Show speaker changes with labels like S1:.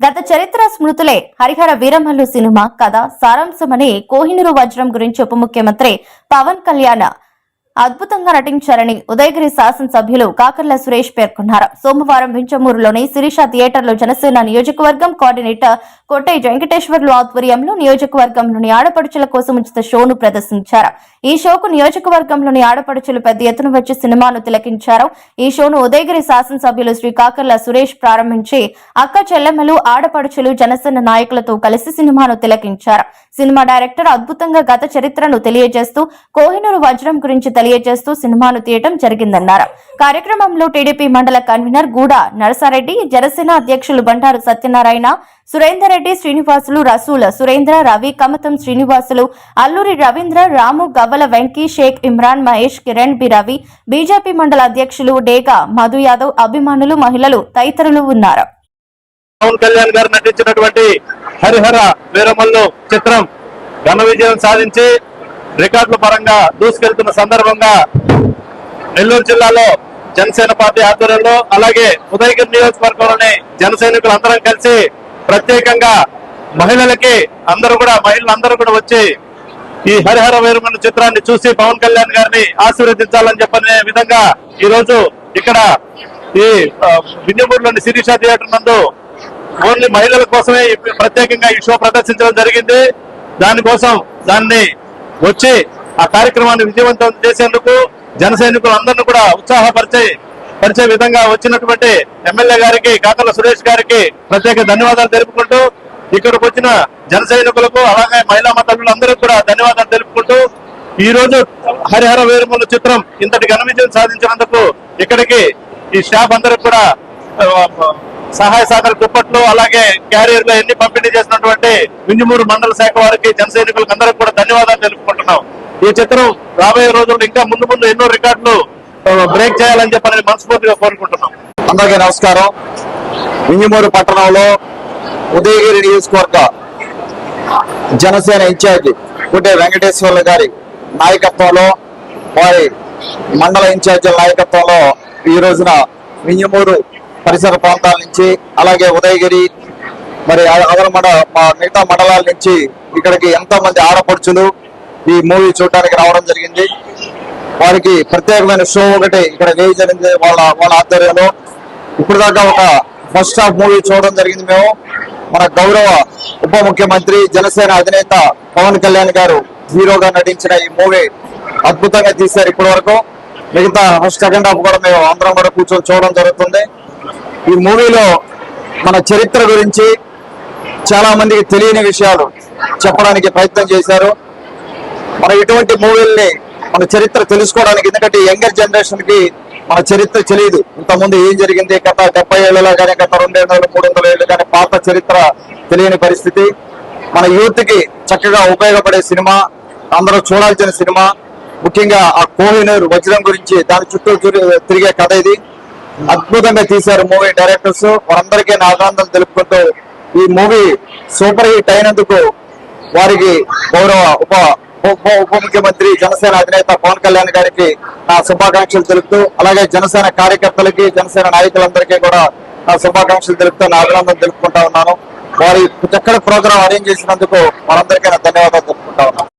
S1: గత చరిత్ర స్మృతులే హరిహర వీరమల్లు సినిమా కథ సారాంశమని కోహినూరు వజ్రం గురించి ఉప ముఖ్యమంత్రి పవన్ కళ్యాణ్ అద్భుతంగా నటించారని ఉదయగిరి శాసనసభ్యులు కాకర్ల సురేష్ పేర్కొన్నారు. సోమవారం వించమూరులోని శిరీష థియేటర్లో జనసేన నియోజకవర్గం కోఆర్డినేటర్ కొట్టై వెంకటేశ్వర్లు ఆధ్వర్యంలో నియోజకవర్గంలోని ఆడపడుచుల కోసం ఉచిత షోను ప్రదర్శించారు. ఈ షోకు నియోజకవర్గంలోని ఆడపడుచులు పెద్ద ఎత్తున వచ్చి సినిమాను తిలకించారు. ఈ షోను ఉదయగిరి శాసనసభ్యులు శ్రీ కాకర్ల సురేష్ ప్రారంభించి అక్క చెల్లెమ్మలు ఆడపడుచులు జనసేన నాయకులతో కలిసి సినిమాను తిలకించారు. సినిమా డైరెక్టర్ అద్భుతంగా గత చరిత్రను తెలియజేస్తూ కోహినూరు వజ్రం గురించి తెలియజేస్తూ సినిమాను తీయటం జరిగిందన్నారు. కార్యక్రమంలో టీడీపీ మండల కన్వీనర్ గూడ నరసారెడ్డి జనసేన అధ్యక్షులు బండారు సత్యనారాయణ సురేందర్ రెడ్డి శ్రీనివాసులు రసూల్ సురేంద్ర రవి కమతం శ్రీనివాసులు అల్లూరి రవీంద్ర రాము గవ్వల వెంకీ షేక్ ఇమ్రాన్ మహేష్ కిరణ్ బి రవి బీజేపీ మండల అధ్యక్షులు డేగా మధు యాదవ్ అభిమానులు మహిళలు తదితరులు ఉన్నారు.
S2: పవన్ కళ్యాణ్ గారు నటించినటువంటి హరిహర వీరమల్లు చిత్రం ఘన విజయం సాధించి రికార్డుల పరంగా దూసుకెళ్తున్న సందర్భంగా నెల్లూరు జిల్లాలో జనసేన పార్టీ ఆధ్వర్యంలో అలాగే ఉదయగిరి నియోజకవర్గంలోని జన సైనికులు అందరం కలిసి ప్రత్యేకంగా మహిళలకి అందరూ కూడా మహిళలందరూ కూడా వచ్చి ఈ హరిహర వీరమల్లు చిత్రాన్ని చూసి పవన్ కళ్యాణ్ గారిని ఆశీర్వదించాలని చెప్పనే విధంగా ఈ రోజు ఇక్కడ ఈ ఆ, శిరీష థియేటర్ నందు ఓన్లీ మహిళల కోసమే ప్రత్యేకంగా ఈ షో ప్రదర్శించడం జరిగింది. దానికోసం దాన్ని వచ్చి ఆ కార్యక్రమాన్ని విజయవంతం చేసేందుకు జన సైనికులందరినీ కూడా ఉత్సాహపరిచే పరిచే విధంగా వచ్చినటువంటి ఎమ్మెల్యే గారికి కాకల సురేష్ గారికి ప్రత్యేక ధన్యవాదాలు తెలుపుకుంటూ ఇక్కడికి వచ్చిన జన సైనికులకు అలాగే మహిళా మతలందరికీ కూడా ధన్యవాదాలు తెలుపుకుంటూ ఈ రోజు హరిహర వీరముల చిత్రం ఇంతటి ఘన విజయం సాధించినందుకు ఇక్కడికి ఈ స్టాఫ్ అందరికి కూడా సహాయ సహకార దుప్పట్లు అలాగే క్యారియర్లు ఎన్ని పంపిణీ చేసినటువంటి వింజమూరు మండల శాఖ వారికి జనసైనికులకు అందరికి కూడా ధన్యవాదాలు తెలుపుకుంటున్నాం. ఈ చిత్రం రాబోయే రోజుల్లో ఇంకా ముందు ముందు ఎన్నో రికార్డులు బ్రేక్ చేయాలని చెప్పని మనస్ఫూర్తిగా కోరుకుంటున్నాం.
S3: అందరికీ నమస్కారం. వింజమూరు పట్టణంలో ఉదయగిరి నియోజకవర్గ జనసేన ఇన్ఛార్జి కుటే వెంకటేశ్వర్లు గారి నాయకత్వంలో వారి మండల ఇన్ఛార్జీల నాయకత్వంలో ఈ రోజున వింజమూరు పరిసర ప్రాంతాల నుంచి అలాగే ఉదయగిరి మరి అదల మండ మా మిగతా మండలాల నుంచి ఇక్కడికి ఎంతో మంది ఆడపడుచులు ఈ మూవీ చూడడానికి రావడం జరిగింది. వారికి ప్రత్యేకమైన షో ఒకటి ఇక్కడ వేయ జరిగింది వాళ్ళ వాళ్ళ ఆధ్వర్యంలో. ఇప్పుడు దాకా ఒక ఫస్ట్ హాఫ్ మూవీ చూడడం జరిగింది మేము. మన గౌరవ ఉప ముఖ్యమంత్రి జనసేన అధినేత పవన్ కళ్యాణ్ గారు హీరోగా నటించిన ఈ మూవీ అద్భుతంగా తీశారు ఇప్పటి వరకు మిగతా ఫస్ట్ సెకండ్ హాఫ్ కూడా మేము అందరం కూడా కూర్చొని చూడడం జరుగుతుంది. ఈ మూవీలో మన చరిత్ర గురించి చాలా మందికి తెలియని విషయాలు చెప్పడానికి ప్రయత్నం చేశారు. మన ఇటువంటి మూవీల్ని మన చరిత్ర తెలుసుకోవడానికి ఎందుకంటే యంగర్ జనరేషన్కి మన చరిత్ర తెలియదు. ఇంతకుముందు ఏం జరిగింది గత డెబ్బై ఏళ్ళలో కానీ గత రెండేళ్ళు మూడు వందల ఏళ్ళు కానీ పాత చరిత్ర తెలియని పరిస్థితి. మన యూత్కి చక్కగా ఉపయోగపడే సినిమా అందరూ చూడాల్సిన సినిమా ముఖ్యంగా ఆ కోహినూర్ వజ్రం గురించి దాని చుట్టూ తిరిగే కథ ఇది. అద్భుతంగా తీశారు మూవీ డైరెక్టర్స్. వారందరికీ నా తెలుపుకుంటూ ఈ మూవీ సూపర్ హిట్ అయినందుకు వారికి గౌరవ ఉప ఉప ఉప ముఖ్యమంత్రి జనసేన అధినేత పవన్ కళ్యాణ్ గారికి నా శుభాకాంక్షలు తెలుపుతూ అలాగే జనసేన కార్యకర్తలకి జనసేన నాయకులందరికీ కూడా నా శుభాకాంక్షలు తెలుపుతూ నా అభినందనలు తెలుపుకుంటా ఉన్నాను. వారి చక్కటి ప్రోగ్రాం అరేంజ్ చేసినందుకు వారందరికీ నా ధన్యవాదాలు తెలుపుకుంటా ఉన్నాను.